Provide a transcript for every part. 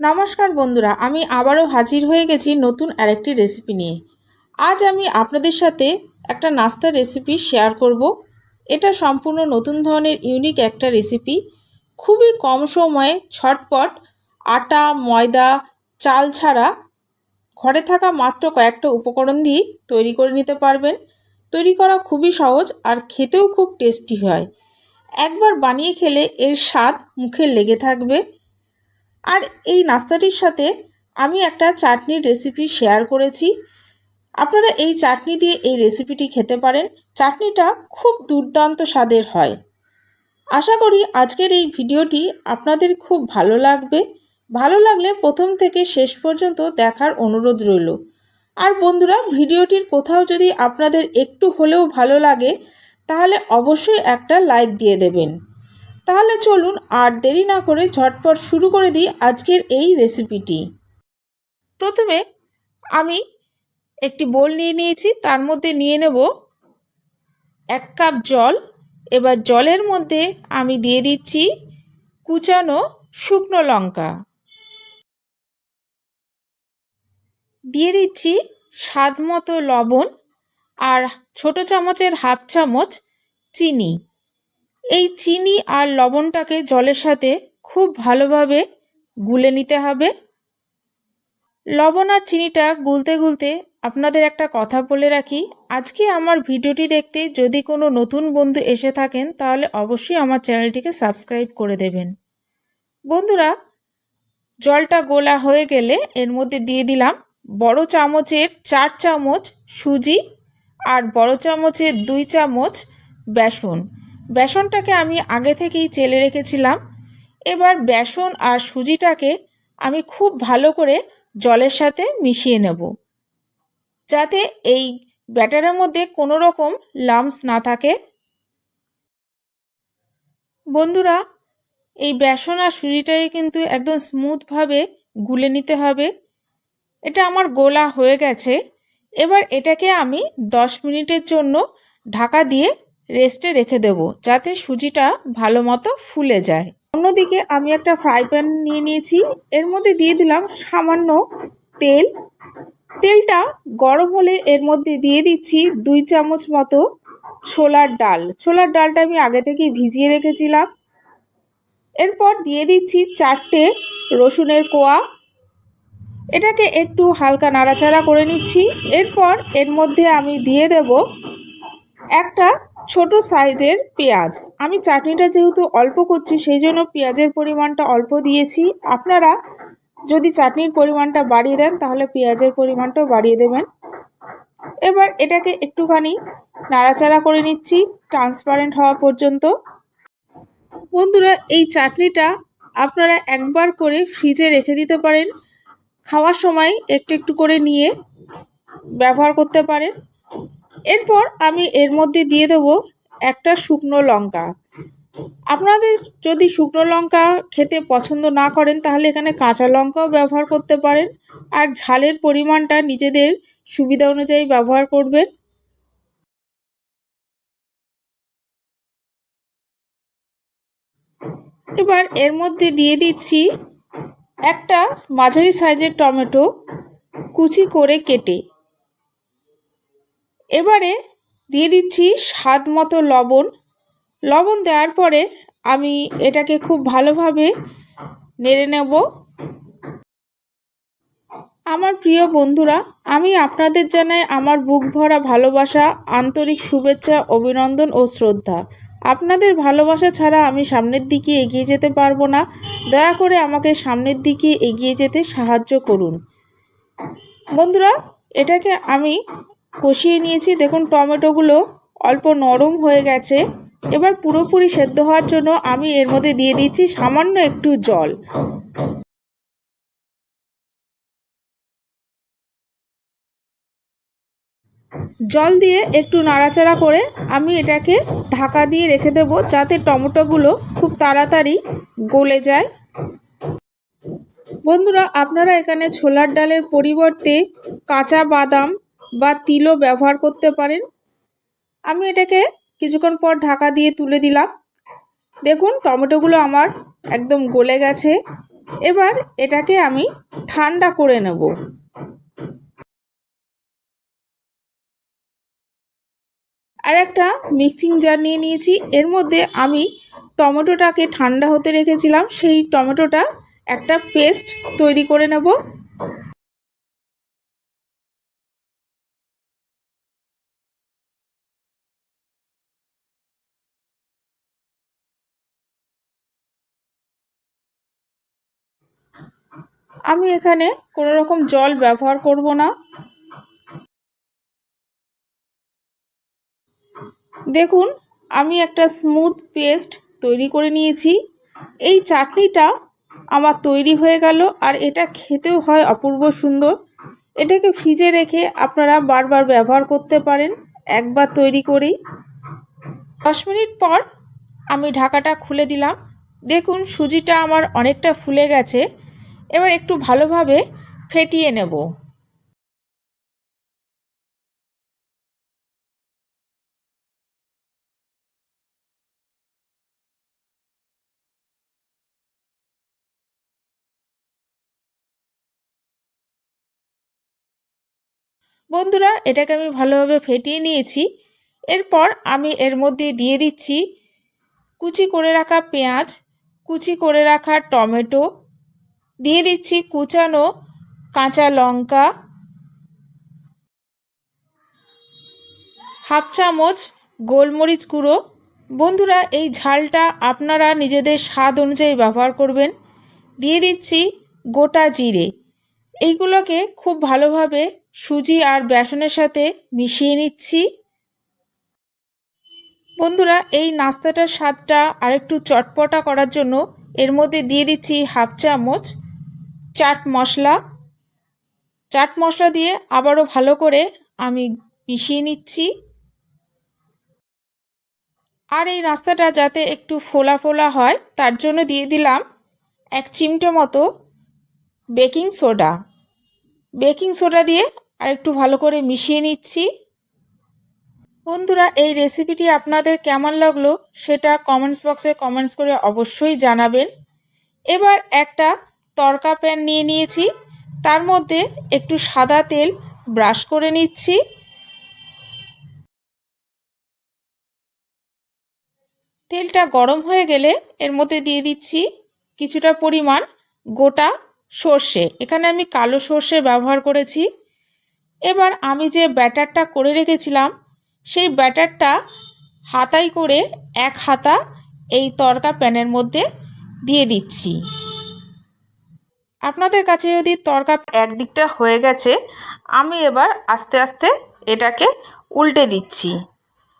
নমস্কার বন্ধুরা, আমি আবারও হাজির হয়ে গেছি নতুন আরেকটি রেসিপি নিয়ে। আজ আমি আপনাদের সাথে একটা নাস্তার রেসিপি শেয়ার করব। এটা সম্পূর্ণ নতুন ধরনের ইউনিক একটা রেসিপি খুবই কম সময়ে ছটপট আটা, ময়দা, চাল ছাড়া ঘরে থাকা মাত্র কয়েকটা উপকরণ দিয়ে তৈরি করে নিতে পারবেন। তৈরি করা খুবই সহজ আর খেতেও খুব টেস্টি হয়। একবার বানিয়ে খেলে এর স্বাদ মুখে লেগে থাকবে। আর এই নাস্তাটির সাথে আমি একটা চাটনির রেসিপি শেয়ার করেছি। আপনারা এই চাটনি দিয়ে এই রেসিপিটি খেতে পারেন। চাটনিটা খুব দুর্দান্ত স্বাদের হয়। আশা করি আজকের এই ভিডিওটি আপনাদের খুব ভালো লাগবে। ভালো লাগলে প্রথম থেকে শেষ পর্যন্ত দেখার অনুরোধ রইল। আর বন্ধুরা, ভিডিওটির কোথাও যদি আপনাদের একটু হলেও ভালো লাগে, তাহলে অবশ্যই একটা লাইক দিয়ে দেবেন। তাহলে চলুন আর দেরি না করে ঝটপট শুরু করে দিই আজকের এই রেসিপিটি। প্রথমে আমি একটি বোল নিয়ে নিয়েছি, তার মধ্যে নিয়ে নেব এক কাপ জল। এবার জলের মধ্যে আমি দিয়ে দিচ্ছি কুচানো শুকনো লঙ্কা। দিয়ে দিচ্ছি স্বাদ মতো লবণ আর ছোট চামচের হাফ চামচ চিনি। এই চিনি আর লবণটাকে জলের সাথে খুব ভালোভাবে গুলে নিতে হবে। লবণ আর চিনিটা গুলতে গুলতে আপনাদের একটা কথা বলে রাখি। আজকে আমার ভিডিওটি দেখতে যদি কোনো নতুন বন্ধু এসে থাকেন, তাহলে অবশ্যই আমার চ্যানেলটিকে সাবস্ক্রাইব করে দেবেন। বন্ধুরা, জলটা গোলা হয়ে গেলে এর মধ্যে দিয়ে দিলাম বড় চামচের চার চামচ সুজি আর বড় চামচের দুই চামচ বেসন। বেসনটাকে আমি আগে থেকেই চেলে রেখেছিলাম। এবার বেসন আর সুজিটাকে আমি খুব ভালো করে জলের সাথে মিশিয়ে নেব। যাতে এই ব্যাটারের মধ্যে কোনো রকম লামস না থাকে। বন্ধুরা, এই বেসন আর সুজিটাকে কিন্তু একদম স্মুথভাবে গুলে নিতে হবে। এটা আমার গোলা হয়ে গেছে। এবার এটাকে আমি দশ মিনিটের জন্য ঢাকা দিয়ে রেস্টে রেখে দেব, যাতে সুজিটা ভালো মতো ফুলে যায়। অন্যদিকে আমি একটা ফ্রাই প্যান নিয়ে নিয়েছি, এর মধ্যে দিয়ে দিলাম সামান্য তেল। তেলটা গরম হলে এর মধ্যে দিয়ে দিচ্ছি দুই চামচ মতো ছোলার ডাল। ছোলার ডালটা আমি আগে থেকে ভিজিয়ে রেখেছিলাম। এরপর দিয়ে দিচ্ছি চারটে রসুনের কোয়া। এটাকে একটু হালকা নাড়াচাড়া করে নিচ্ছি। এরপর এর মধ্যে আমি দিয়ে দেব একটা ছোট সাইজের পেঁয়াজ। আমি চাটনিটা যেহেতু অল্প করছি সেই জন্য পেঁয়াজের পরিমাণটা অল্প দিয়েছি। আপনারা যদি চাটনির পরিমাণটা বাড়িয়ে দেন, তাহলে পেঁয়াজের পরিমাণটাও বাড়িয়ে দেবেন। এবার এটাকে একটুখানি নাড়াচাড়া করে নিচ্ছি ট্রান্সপারেন্ট হওয়া পর্যন্ত। বন্ধুরা, এই চাটনিটা আপনারা একবার করে ফ্রিজে রেখে দিতে পারেন। খাওয়ার সময় একটু একটু করে নিয়ে ব্যবহার করতে পারেন। এরপর আমি এর মধ্যে দিয়ে দেব একটা শুকনো লঙ্কা। আপনাদের যদি শুকনো লঙ্কা খেতে পছন্দ না করেন, তাহলে এখানে কাঁচা লঙ্কাও ব্যবহার করতে পারেন আর ঝালের পরিমাণটা নিজেদের সুবিধা অনুযায়ী ব্যবহার করবেন। এবার এর মধ্যে দিয়ে দিচ্ছি একটা মাঝারি সাইজের টমেটো কুচি করে কেটে। এবারে দিয়ে দিচ্ছি স্বাদ মতো লবণ। লবণ দেওয়ার পরে আমি এটাকে খুব ভালোভাবে নেড়ে নেব। আমার প্রিয় বন্ধুরা, আমি আপনাদের জানাই আমার বুক ভরা ভালোবাসা, আন্তরিক শুভেচ্ছা, অভিনন্দন ও শ্রদ্ধা। আপনাদের ভালোবাসা ছাড়া আমি সামনের দিকে এগিয়ে যেতে পারব না। দয়া করে আমাকে সামনের দিকে এগিয়ে যেতে সাহায্য করুন। বন্ধুরা, এটাকে আমি কষিয়ে নিয়েছি। দেখুন, টমেটোগুলো অল্প নরম হয়ে গেছে। এবার পুরোপুরি সেদ্ধ হওয়ার জন্য আমি এর মধ্যে দিয়ে দিচ্ছি সামান্য একটু জল। জল দিয়ে একটু নাড়াচাড়া করে আমি এটাকে ঢাকা দিয়ে রেখে দেবো যাতে টমেটোগুলো খুব তাড়াতাড়ি গলে যায়। বন্ধুরা, আপনারা এখানে ছোলার ডালের পরিবর্তে কাঁচা বাদাম বা তিলও ব্যবহার করতে পারেন। আমি এটাকে কিছুক্ষণ পর ঢাকা দিয়ে তুলে দিলাম। দেখুন, টমেটোগুলো আমার একদম গলে গেছে। এবার এটাকে আমি ঠান্ডা করে নেব। আর একটা মিক্সিং জার নিয়ে নিয়েছি। এর মধ্যে আমি টমেটোটাকে ঠান্ডা হতে রেখেছিলাম। সেই টমেটোটা একটা পেস্ট তৈরি করে নেব। আমি এখানে কোনো রকম জল ব্যবহার করব না। দেখুন, আমি একটা স্মুথ পেস্ট তৈরি করে নিয়েছি। এই চাটনিটা আমার তৈরি হয়ে গেল আর এটা খেতেও হয় অপূর্ব সুন্দর। এটাকে ফ্রিজে রেখে আপনারা বারবার ব্যবহার করতে পারেন, একবার তৈরি করেই। দশ মিনিট পর আমি ঢাকাটা খুলে দিলাম। দেখুন, সুজিটা আমার অনেকটা ফুলে গেছে। এবার একটু ভালোভাবে ফেটিয়ে নেব। বন্ধুরা, এটাকে আমি ভালোভাবে ফেটিয়ে নিয়েছি। এরপর আমি এর মধ্যে দিয়ে দিচ্ছি কুচি করে রাখা পেঁয়াজ, কুচি করে রাখা টমেটো দিয়ে দিচ্ছি কুচানো কাঁচা লঙ্কা, হাফ চামচ গোলমরিচ গুঁড়ো। বন্ধুরা, এই ঝালটা আপনারা নিজেদের স্বাদ অনুযায়ী ব্যবহার করবেন। দিয়ে দিচ্ছি গোটা জিরে। এইগুলোকে খুব ভালোভাবে সুজি আর বেসনের সাথে মিশিয়ে নিচ্ছি। বন্ধুরা, এই নাস্তাটার স্বাদটা আরেকটু চটপটা করার জন্য এর মধ্যে দিয়ে দিচ্ছি হাফ চামচ চাট মশলা। চাট মশলা দিয়ে আবারও ভালো করে আমি মিশিয়ে নিচ্ছি। আর এই নাস্তাটা যাতে একটু ফোলা ফোলা হয়, তার জন্য দিয়ে দিলাম এক চিমটে মতো বেকিং সোডা। বেকিং সোডা দিয়ে আর একটু ভালো করে মিশিয়ে নিচ্ছি। বন্ধুরা, এই রেসিপিটি আপনাদের কেমন লাগল সেটা কমেন্টস বক্সে কমেন্টস করে অবশ্যই জানাবেন। এবার একটা তরকা প্যান নিয়ে নিয়েছি। তার মধ্যে একটু সাদা তেল ব্রাশ করে নিচ্ছি। তেলটা গরম হয়ে গেলে এর মধ্যে দিয়ে দিচ্ছি কিছুটা পরিমাণ গোটা সর্ষে। এখানে আমি কালো সর্ষে ব্যবহার করেছি। এবার আমি যে ব্যাটারটা করে রেখেছিলাম, সেই ব্যাটারটা হাতাই করে এক হাতা এই তরকা প্যানের মধ্যে দিয়ে দিচ্ছি। আপনাদের কাছে যদি তরকা একদিকটা হয়ে গেছে, আমি এবার আস্তে আস্তে এটাকে উল্টে দিচ্ছি।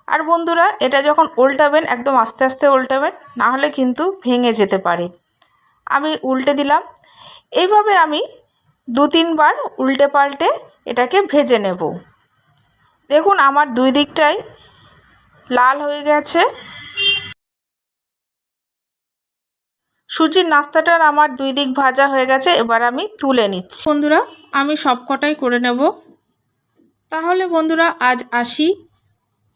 আর বন্ধুরা, এটা যখন উল্টাবেন, একদম আস্তে আস্তে উল্টাবেন নাহলে কিন্তু ভেঙে যেতে পারে। আমি উল্টে দিলাম। এইভাবে আমি দু তিনবার উল্টে পাল্টে এটাকে ভেজে নেব। দেখুন, আমার দুই দিকটাই লাল হয়ে গেছে। সুজির নাস্তাটার আমার দুই দিক ভাজা হয়ে গেছে, এবার আমি তুলে নিচ্ছি। বন্ধুরা, আমি সব কটাই করে নেব। তাহলে বন্ধুরা, আজ আসি।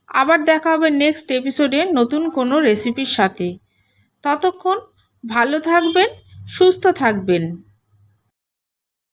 আবার দেখা হবে নেক্সট এপিসোডে নতুন কোনো রেসিপির সাথে। ততক্ষণ ভালো থাকবেন, সুস্থ থাকবেন।